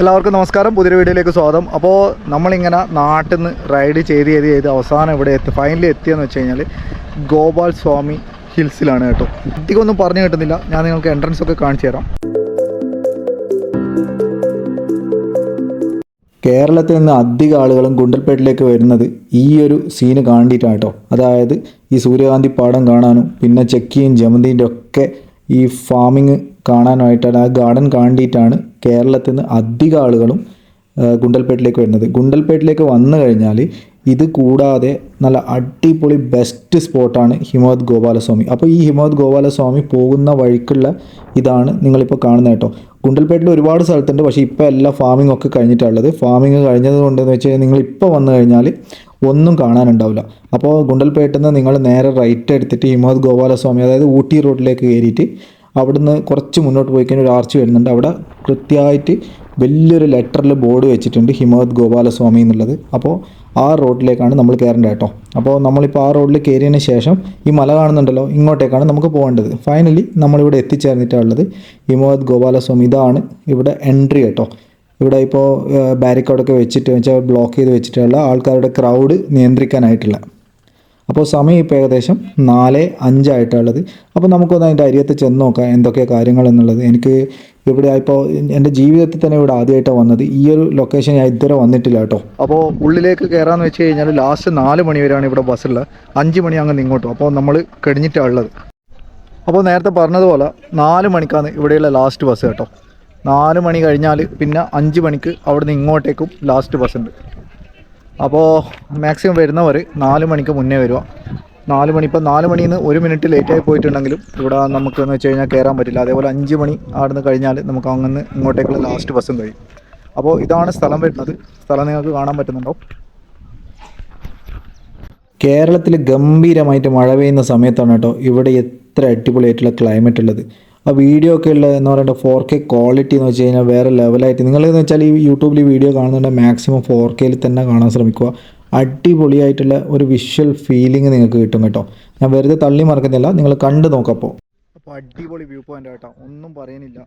എല്ലാവർക്കും നമസ്കാരം. പുതിയ വീഡിയോയിലേക്ക് സ്വാഗതം. അപ്പോൾ നമ്മളിങ്ങനെ നാട്ടിൽ നിന്ന് റൈഡ് ചെയ്ത് ചെയ്ത് ചെയ്ത് അവസാനം ഇവിടെ എത്തി ഫൈനലി എത്തിയെന്ന് വെച്ച് കഴിഞ്ഞാൽ ഗോപാൽ സ്വാമി ഹിൽസിലാണ് കേട്ടോ. അധികം ഒന്നും പറഞ്ഞു കിട്ടുന്നില്ല. ഞാൻ നിങ്ങൾക്ക് എൻട്രൻസ് ഒക്കെ കാണിച്ചു തരാം. കേരളത്തിൽ നിന്ന് അധിക ആളുകളും ഗുണ്ടൽപേട്ടിലേക്ക് വരുന്നത് ഈ ഒരു സീന് കാണിയിട്ടാണ് കേട്ടോ. അതായത് ഈ സൂര്യകാന്തി പാടം കാണാനും പിന്നെ ചെക്കിയും ജമന്തിന്റെ ഒക്കെ ഈ ഫാമിങ് കാണാനായിട്ടാണ് ആ ഗാർഡൻ കാണിയിട്ടാണ് കേരളത്തിൽ നിന്ന് അധികം ആളുകളും ഗുണ്ടൽപേട്ടിലേക്ക് വരുന്നത്. ഗുണ്ടൽപേട്ടിലേക്ക് വന്നു കഴിഞ്ഞാൽ ഇത് കൂടാതെ നല്ല അടിപൊളി ബെസ്റ്റ് സ്പോട്ടാണ് ഹിമവത് ഗോപാലസ്വാമി. അപ്പോൾ ഈ ഹിമവത് ഗോപാലസ്വാമി പോകുന്ന വഴിക്കുള്ള ഇതാണ് നിങ്ങളിപ്പോൾ കാണുന്നത് കേട്ടോ. ഗുണ്ടൽപേട്ടിൽ ഒരുപാട് സ്ഥലത്തുണ്ട് പക്ഷേ ഇപ്പോൾ എല്ലാ ഫാമിംഗ് ഒക്കെ കഴിഞ്ഞിട്ടുള്ളത്. ഫാമിംഗ് കഴിഞ്ഞത് കൊണ്ടെന്ന് വെച്ച് കഴിഞ്ഞാൽ നിങ്ങൾ ഇപ്പോൾ വന്നു കഴിഞ്ഞാൽ ഒന്നും കാണാനുണ്ടാവില്ല. അപ്പോൾ ഗുണ്ടൽപേട്ടിൽ നിന്ന് നിങ്ങൾ നേരെ റൈറ്റ് എടുത്തിട്ട് ഹിമവത് ഗോപാലസ്വാമി അതായത് ഊട്ടി റോഡിലേക്ക് കയറിയിട്ട് അവിടുന്ന് കുറച്ച് മുന്നോട്ട് പോയി കഴിഞ്ഞാൽ ഒരു ആർച്ച് വരുന്നുണ്ട്. അവിടെ കൃത്യമായിട്ട് വലിയൊരു ലെറ്ററിൽ ബോർഡ് വെച്ചിട്ടുണ്ട് ഹിമവത് ഗോപാലസ്വാമി എന്നുള്ളത്. അപ്പോൾ ആ റോഡിലേക്കാണ് നമ്മൾ കയറേണ്ടത് കേട്ടോ. അപ്പോൾ നമ്മളിപ്പോൾ ആ റോഡിൽ കയറിയതിന് ശേഷം ഈ മല കാണുന്നുണ്ടല്ലോ ഇങ്ങോട്ടേക്കാണ് നമുക്ക് പോകേണ്ടത്. ഫൈനലി നമ്മളിവിടെ എത്തിച്ചേർന്നിട്ടുള്ളത് ഹിമവത് ഗോപാലസ്വാമി ഇതാണ് ഇവിടെ എൻട്രി കേട്ടോ. ഇവിടെ ഇപ്പോൾ ബാരിക്കേഡൊക്കെ വെച്ചിട്ട് വെച്ചാൽ ബ്ലോക്ക് ചെയ്ത് വെച്ചിട്ടുള്ള ആൾക്കാരുടെ ക്രൗഡ് നിയന്ത്രിക്കാനായിട്ടുള്ള. അപ്പോൾ സമയം ഇപ്പോൾ ഏകദേശം നാല് അഞ്ചായിട്ടുള്ളത് അപ്പോൾ നമുക്കൊന്ന് അതിന്റെ അരിയത്ത് ചെന്ന് നോക്കാം എന്തൊക്കെ കാര്യങ്ങൾ എന്നുള്ളത്. എനിക്ക് ഇവിടെ ഇപ്പോൾ എന്റെ ജീവിതത്തിൽ തന്നെ ഇവിടെ ആദ്യമായിട്ടാണ് വന്നത്. ഈ ഒരു ലൊക്കേഷൻ ഞാൻ ഇതുവരെ വന്നിട്ടില്ല കേട്ടോ. അപ്പോൾ ഉള്ളിലേക്ക് കയറാമെന്ന് വെച്ച് കഴിഞ്ഞാൽ ലാസ്റ്റ് നാല് മണി വരെയാണ് ഇവിടെ ബസ്സുള്ളത് അഞ്ച് മണി അങ്ങ് ഇങ്ങോട്ടും അപ്പോൾ നമ്മൾ കഴിഞ്ഞിട്ടാണ് ഉള്ളത്. അപ്പോൾ നേരത്തെ പറഞ്ഞതുപോലെ നാല് മണിക്കാണ് ഇവിടെയുള്ള ലാസ്റ്റ് ബസ് കേട്ടോ. നാല് മണി കഴിഞ്ഞാൽ പിന്നെ അഞ്ച് മണിക്ക് അവിടുന്ന് ഇങ്ങോട്ടേക്കും ലാസ്റ്റ് ബസ് ഉണ്ട്. അപ്പോൾ മാക്സിമം വരുന്നവർ നാല് മണിക്ക് മുന്നേ വരിക നാല് മണി ഇപ്പം നാല് മണിയിൽ നിന്ന് ഒരു മിനിറ്റ് ലേറ്റായി പോയിട്ടുണ്ടെങ്കിലും ഇവിടെ നമുക്ക് എന്ന് വെച്ച് കഴിഞ്ഞാൽ കയറാൻ പറ്റില്ല. അതേപോലെ അഞ്ച് മണി അവിടുന്ന് കഴിഞ്ഞാൽ നമുക്ക് അങ്ങനെ ഇങ്ങോട്ടേക്കുള്ള ലാസ്റ്റ് ബസ്സും കഴിയും. അപ്പോൾ ഇതാണ് സ്ഥലം വരുന്നത്. സ്ഥലം നിങ്ങൾക്ക് കാണാൻ പറ്റുന്നുണ്ടോ? കേരളത്തിൽ ഗംഭീരമായിട്ട് മഴ പെയ്യുന്ന സമയത്താണ് കേട്ടോ ഇവിടെ എത്ര അടിപൊളിയായിട്ടുള്ള ക്ലൈമറ്റ് ഉള്ളത്. ആ വീഡിയോ ഒക്കെ ഉള്ള എന്ന് പറയുന്നത് ഫോർ കെ ക്വാളിറ്റി എന്ന് വെച്ച് കഴിഞ്ഞാൽ വേറെ ലെവലായിട്ട് നിങ്ങളെന്ന് വെച്ചാൽ ഈ യൂട്യൂബിൽ ഈ വീഡിയോ കാണുന്നുണ്ടെങ്കിൽ മാക്സിമം ഫോർ കെയിൽ തന്നെ കാണാൻ ശ്രമിക്കുക. അടിപൊളിയായിട്ടുള്ള ഒരു വിഷ്വൽ ഫീലിംഗ് നിങ്ങൾക്ക് കിട്ടും കേട്ടോ. ഞാൻ വെറുതെ തള്ളി മറക്കുന്നില്ല. നിങ്ങൾ കണ്ടു നോക്കപ്പോൾ അപ്പോൾ അടിപൊളി വ്യൂ പോയിന്റ് കേട്ടോ ഒന്നും പറയാനില്ല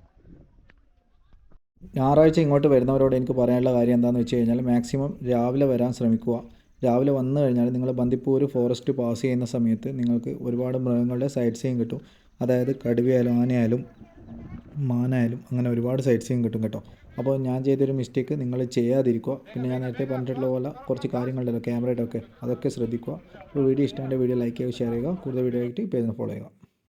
ഞായറാഴ്ച ഇങ്ങോട്ട് വരുന്നവരോട് എനിക്ക് പറയാനുള്ള കാര്യം എന്താണെന്ന് വെച്ച് കഴിഞ്ഞാൽ മാക്സിമം രാവിലെ വരാൻ ശ്രമിക്കുക. രാവിലെ വന്നു കഴിഞ്ഞാൽ നിങ്ങൾ ബന്ദിപ്പൂർ ഫോറസ്റ്റ് പാസ് ചെയ്യുന്ന സമയത്ത് നിങ്ങൾക്ക് ഒരുപാട് മൃഗങ്ങളുടെ സൈഡ് സീൻ കിട്ടും. അതായത് കടുവയായാലും ആനയായാലും മാനായാലും അങ്ങനെ ഒരുപാട് സൈഡ് സീയിങ് കിട്ടും കേട്ടോ. അപ്പോൾ ഞാൻ ചെയ്തൊരു മിസ്റ്റേക്ക് നിങ്ങൾ ചെയ്യാതിരിക്കുക. പിന്നെ ഞാൻ നേരത്തെ പറഞ്ഞിട്ടുള്ള പോലെ കുറച്ച് കാര്യങ്ങളുണ്ടല്ലോ ക്യാമറയുടെ ഒക്കെ. അതൊക്കെ ശ്രദ്ധിക്കുക. അപ്പോൾ വീഡിയോ ഇഷ്ടമായ വീഡിയോ ലൈക്ക് ചെയ്യുക ഷെയർ ചെയ്യുക. കൂടുതൽ വീഡിയോ ആയിട്ട് പേജിന് ഫോളോ ചെയ്യുക.